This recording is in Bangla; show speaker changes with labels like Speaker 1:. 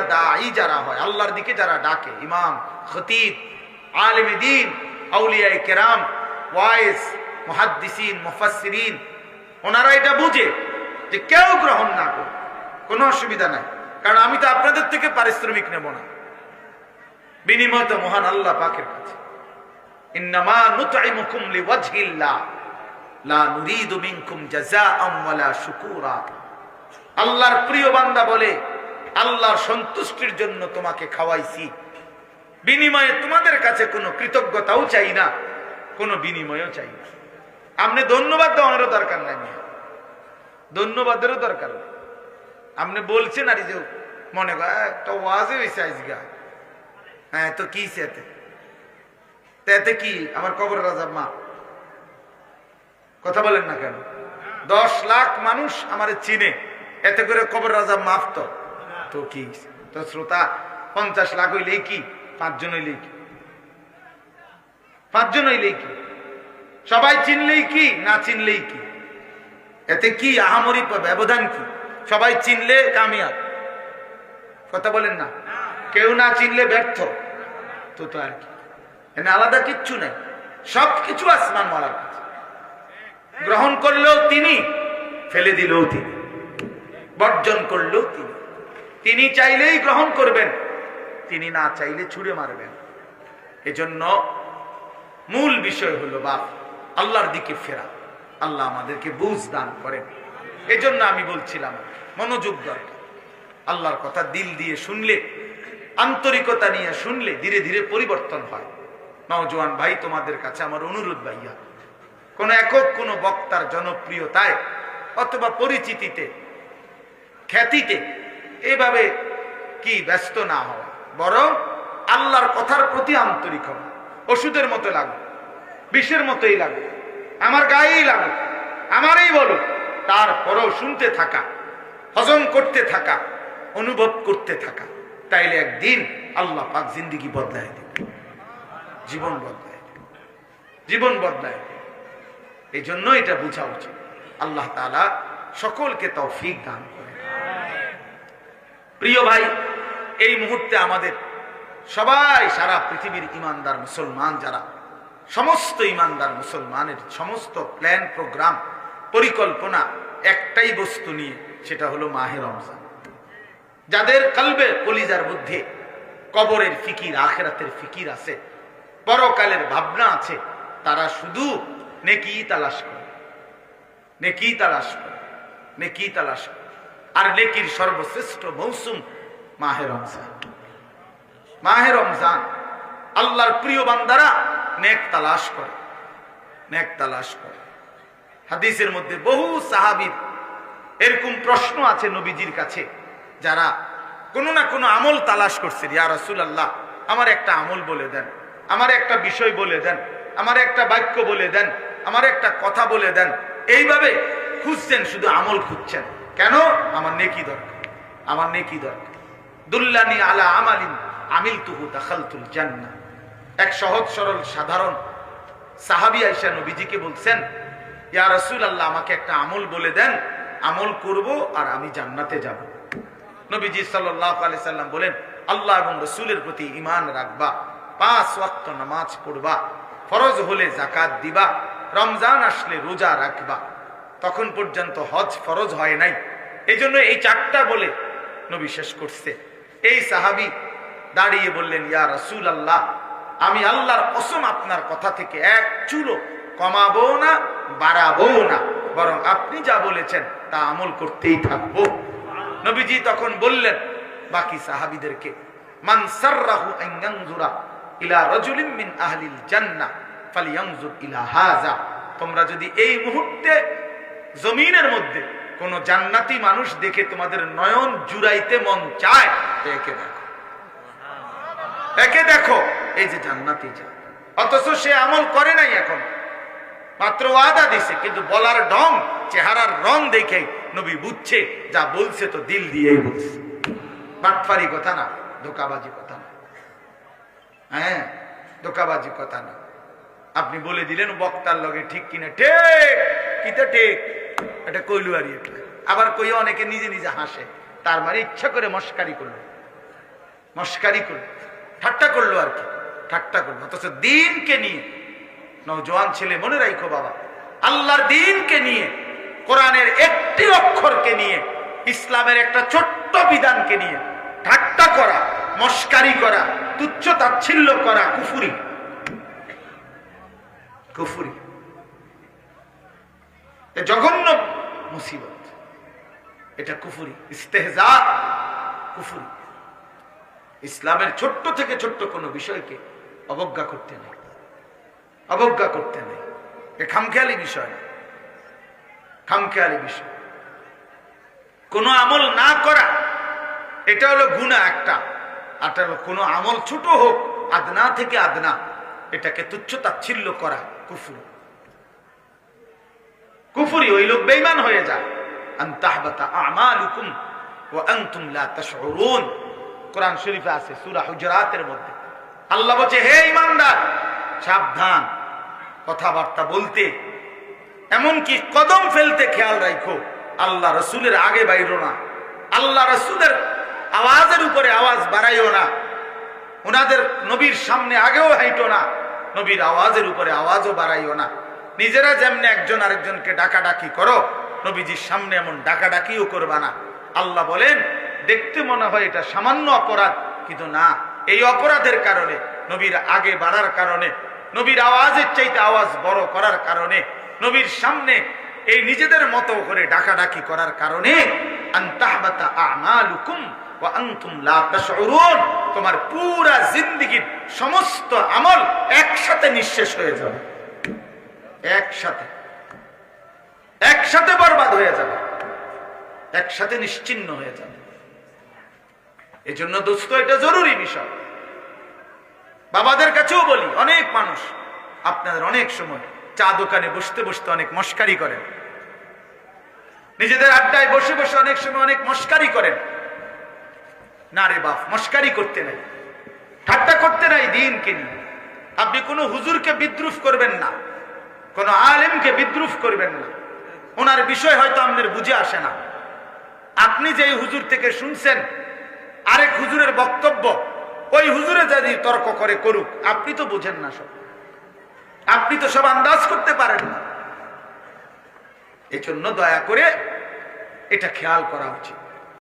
Speaker 1: যারা দায়ী যারা হয়, আল্লাহর দিকে যারা ডাকে, ইমাম, খতিব, আলিম দিন আউলিয়াই কেরাম, ওয়াইস, মুহাদ্দিসিন, মুফাসসিরিন, ওনারা এটা বুঝে যে কেউ গ্রহণ না করে কোনো অসুবিধা নাই। কারণ আমি তো আপনাদের থেকে পারিশ্রমিক নেব না। বিনিময় তো মহান আল্লাহ পাকের কাছে। আল্লাহর প্রিয় বান্দা বলে আল্লাহর সন্তুষ্টির জন্য তোমাকে খাওয়াইছি। বিনিময়ে তোমাদের কাছে কোনো কৃতজ্ঞতাও চাই না, কোনো বিনিময়ও চাই না। আপনি ধন্যবাদ দেওয়ারও দরকার নাই ধন্যবাদেরও দরকার আপনি বলছেন আর যে মনে কর একটা ওয়াজে হয়েছে আজগা। হ্যাঁ তো কি সেতে এতে? কি? আমার কবর রাজা মা কথা বলেন না কেন? দশ লাখ মানুষ আমার চিনে। এতে করে কবর রাজা মাফ তো। তো কি? তো শ্রোতা, পঞ্চাশ লাখ কি? পাঁচজন কি? পাঁচজন হইলেই কি? সবাই চিনলেই কি, না চিনলেই কি? এতে কি আহামরি ব্যবধান কি? সবাই চিনলে কামিয়াব। কথা বলেন না। কেউ না চিনলে ব্যর্থ। তো তো আর কি? এখানে আলাদা কিচ্ছু নাই। সব কিছু আসমান মালার কাছে। গ্রহণ করলেও তিনি, ফেলে দিলেও তিনি। বর্জন করলেও তিনি। তিনি চাইলেই গ্রহণ করবেন, তিনি না চাইলে ছুড়ে মারবেন। এজন্য মূল বিষয় হলো বাপ, আল্লাহর দিকে ফেরা। আল্লাহ আমাদেরকে বুঝ দান করেন। এজন্য আমি বলছিলাম, মনোযোগ দরকার। আল্লাহর কথা দিল দিয়ে শুনলে, আন্তরিকতা নিয়ে শুনলে ধীরে ধীরে পরিবর্তন হয়। নওজোয়ান ভাই, তোমাদের কাছে আমার অনুরোধ ভাইয়া, কোন একক, কোন বক্তার জনপ্রিয়তায় অথবা পরিচিতিতে, খ্যাতিতে এভাবে কি ব্যস্ত না হওয়া, বরং আল্লাহর কথার প্রতি আন্তরিক হওয়া ওষুধের মতো লাগুক বিষের মতোই লাগুক আমার গায়েই লাগুক, আমারই বলো তারপরেও শুনতে থাকা, হজম করতে থাকা, অনুভব করতে থাকা, তাইলে একদিন আল্লাহ পাক জিন্দিগি বদলায় দেবে, জীবন বদলায়। জীবন বদলায়। এই জন্য এটা বোঝা উচিত আল্লাহ তাআলা সকলকে তৌফিক দান করে প্রিয় ভাই, এই মুহূর্তে আমাদের সবাই সারা পৃথিবীর ইমানদার মুসলমান যারা, সমস্ত ইমানদার মুসলমানের সমস্ত প্ল্যান প্রোগ্রাম পরিকল্পনা একটাই বস্তু নিয়ে, সেটা হলো মাহে রমজান। যাদের কালবে কলিজার মধ্যে কবরের ফিকির, আখেরাতের ফিকির আছে, পরকালের ভাবনা আছে, তারা শুধু নেকি তালাশ করে। নেকি তালাশ করে, নেকি তালাশ করে। আর নেকির সর্বশ্রেষ্ঠ মৌসুম মাহে রমজান। মাহে রমজান আল্লাহর প্রিয় বান্দারা নেক তালাশ করে, নেক তালাশ করে। হাদিসের মধ্যে বহু সাহাবিদ এরকম প্রশ্ন আছে নবীজির কাছে, যারা কোনো না কোনো আমল তালাশ করছে, ইয়া রাসূল আল্লাহ আমার একটা আমল বলে দেন, আমার একটা বিষয় বলে দেন, আমার একটা বাক্য বলে দেন, আমার একটা কথা বলে দেন। এইভাবে খুঁজছেন, শুধু আমল খুঁজছেন। কেন? আমার নেকি দরকার। আমার নেকি দরকার। দুল্লানি আলা আমালিন আমিল তুহু দাখালতুল জান্নাহ। এক সহজ, সরল, সাধারণ সাহাবি আইসা নবীজিকে বলছেন, ইয়া রসুল আল্লাহ আমাকে একটা আমল বলে দেন। আমল করব আর আমি জান্নাতে যাব। নবীজি সাল্লাল্লাহু আলাইহি সাল্লাম বলেন, আল্লাহ এবং রসুলের প্রতি ঈমান রাখবা, পাঁচ ওয়াক্ত নামাজ পড়বা, ফরজ হলে জাকাত দিবা, রমজান আসলে রোজা রাখবা। তখন পর্যন্ত হজ ফরজ হয় নাই। এই জন্য এই চারটা বলে নবী শেষ করছে। এই সাহাবি দাঁড়িয়ে বললেন, ইয়া রাসূল আল্লাহ আমি আল্লাহর কসম আপনার কথা থেকে এক চুলো কমাবো না, বাড়াবো না। বরং আপনি যা বলেছেন, তা আমল করতেই থাকব। নবীজি তখন বললেন, বাকি সাহাবিদেরকে তোমরা যদি এই মুহূর্তে জমিনের মধ্যে কোন জান্নাতি মানুষ দেখে তোমাদের নয়ন জুড়াইতে মন চায় একে দেখো। একে দেখো, এই যে জান্নাতি যা। অথচ সে আমল করে নাই এখন। মাত্র ওয়াদা দিছে, কিন্তু বলার ঢং, চেহারার রং দেখে নবী বুঝছে, যা বলছে তো দিল দিয়েই বলছে। বাটফারি কথা না, ধোকাবাজি কথা না। হ্যাঁ ধোকাবাজি কথা না। আপনি বলে দিলেন, বক্তার লগে ঠিক কিনা? ঠিক, কিতে ঠিক? এটা কইলু আর এটা। আবার কই অনেকে নিজে নিজে হাসে। তার মানে ইচ্ছা করে মস্কারি করল। মস্কারি করল। ঠাট্টা করল আর কি। ঠাট্টা করল। অথচ দিনকে নিয়ে নৌজওয়ান ছেলে, মনে রাখো বাবা, আল্লাহর দিনকে নিয়ে, কোরআনের একটি অক্ষরকে নিয়ে, ইসলামের একটা ছোট্ট বিধানকে নিয়ে ঠাট্টা করা, মস্কারি করা, তুচ্ছ তাচ্ছিল্য করা, কুফুরি। কুফুরি। জঘন্য মুসিবত। এটা কুফুরি, ইস্তেহজা কুফুরি। ইসলামের ছোট্ট থেকে ছোট্ট কোনো বিষয়কে অবজ্ঞা করতে নেই। অবজ্ঞা করতে নেই। এ খামখেয়ালি বিষয় খামখেয়ালি বিষয়। কোনো আমল না করা, এটা হলো গুণা একটা। আর হলো কোনো আমল ছোট হোক, আদনা থেকে আদনা, এটাকে তুচ্ছ তাচ্ছিল্য করা কুফুর। কুফুরি ওই লোক বেইমান হয়ে যায় কোরআন শরীফে আছে সূরা হুজুরাতের মধ্যে। আল্লাহ বলছে, হে ইমানদার সাবধান। কথাবার্তা বলতে এমনকি কদম ফেলতে খেয়াল রাখো আল্লাহ রসুলের আগে বাইরো না। আল্লাহ রসুলের আওয়াজের উপরে আওয়াজ বাড়াইও না। ওনাদের নবীর সামনে আগেও হাইটো না। নবীর আওয়াজের উপরে আওয়াজও বাড়াইও না। নিজেরা যেমনি একজন আরেকজনকে ডাকাডাকি করো, নবীজির সামনে এমন ডাকাডাকিও করবা না। আল্লাহ বলেন, দেখতে মনে হয় এটা সামান্য অপরাধ, কিন্তু না, এই অপরাধের কারণে, নবীর আগে বাড়ার কারণে, নবীর আওয়াজের চাইতে আওয়াজ বড় করার কারণে, নবীর সামনে এই নিজেদের মতো করে ডাকাডাকি করার কারণে তোমার পুরা জিন্দেগীর সমস্ত আমল একসাথে নিঃশেষ হয়ে যাবে। একসাথে। একসাথে বরবাদ হয়ে যাবে। একসাথে নিশ্চিন্ন হয়ে যাবে। এজন্য দোস্ত, এটা জরুরি বিষয়। বাবাদের কাছেও বলি, অনেক মানুষ আপনাদের অনেক সময় চা দোকানে বসতে বসতে অনেক মস্কারি করেন। নিজেদের আড্ডায় বসে বসে অনেক সময় অনেক মস্কারি করেন। না রে বাপ, মস্কারি করতে নাই। ঠাট্টা করতে নাই দিনকে নিয়ে আপনি কোনো হুজুরকে বিদ্রুপ করবেন না। কোনো আলেমকে বিদ্রুপ করবেন না। ওনার বিষয় হয়তো আমাদের বুঝে আসে না। আপনি যেই হুজুর থেকে শুনছেন, আরেক হুজুরের বক্তব্য, ওই হুজুরে যদি তর্ক করে করুক, আপনি তো বুঝেন না সব। আপনি তো সব আন্দাজ করতে পারেন না। এজন্য দয়া করে এটা খেয়াল করা উচিত।